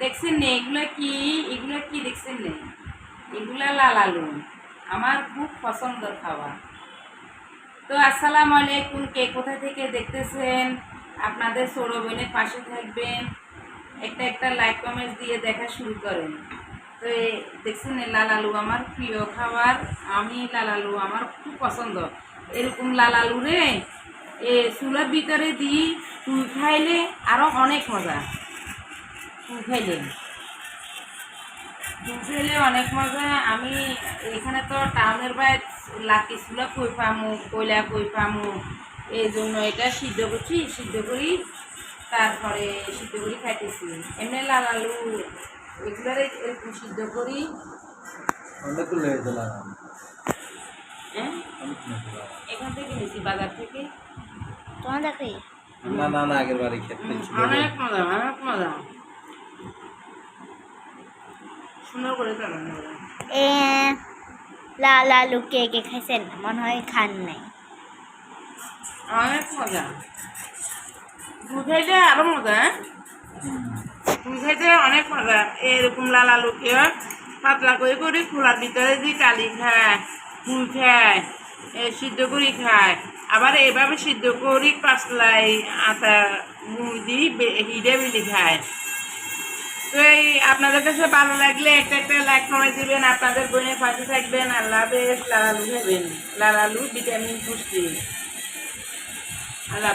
দেখছেন না, এগুলো কি? এগুলো কি দেখছেন না? এগুলা লাল আলু। আমার খুব পছন্দ খাবার। তো আসসালামু আলাইকুম, কে কোথা থেকে দেখতেছেন? আপনাদের ছোট বোনের পাশে থাকবেন। একটা একটা লাইক কমেন্ট দিয়ে দেখা শুরু করেন। তো দেখছেন লাল আলু আমার প্রিয় খাবার। আমি লাল আলু আমার খুব পছন্দ। এরকম লাল আলু রে, এ, চুলার ভিতরে দিই, তুই খাইলে আরও অনেক মজা। খাইলে দুধেলে অনেক মজা। আমি এখানে তো টাউনের বাইরে লাকি চুলা কই পামু কয়লা কই পামু। এই জন্য এটা সিদ্ধ করছি সিদ্ধ করি তারপরে সিদ্ধ করি খাইতেছি। এমনি লাল আলু এগুলোরে এরকম সিদ্ধ করি। হ্যাঁ। এখান থেকে নিয়েছি বাজার থেকে। তোমার দেখি? না না না আগের বাড়ি খেতে অনেক মজা অনেক মজা। সুন্দর করে এ লাল আলু কে কে খাইছেন মনে হয় খান নাই। অনেক মজা। দুধ আরও মজা হ্যাঁ? হুম। অনেক মজা। এরকম লাল আলুকে পাতলা করে করে খোলার ভিতরে দিয়ে কালি খায় ফুল খায় সিদ্ধ করি খায়। আবার এভাবে সিদ্ধ করি পাতলাই আটা মুড়ি দিয়ে হিডে বিলি খায়। তো এই, আপনাদের কাছে ভালো লাগলে একটা একটা লাইক কমেন্ট দিবেন, আপনাদের বোনের পাশে থাকবেন। আল্লাহ হাফেজ লাল আলু খাবেন লাল আলু ভিটামিন পুষ্টি আল্লাহ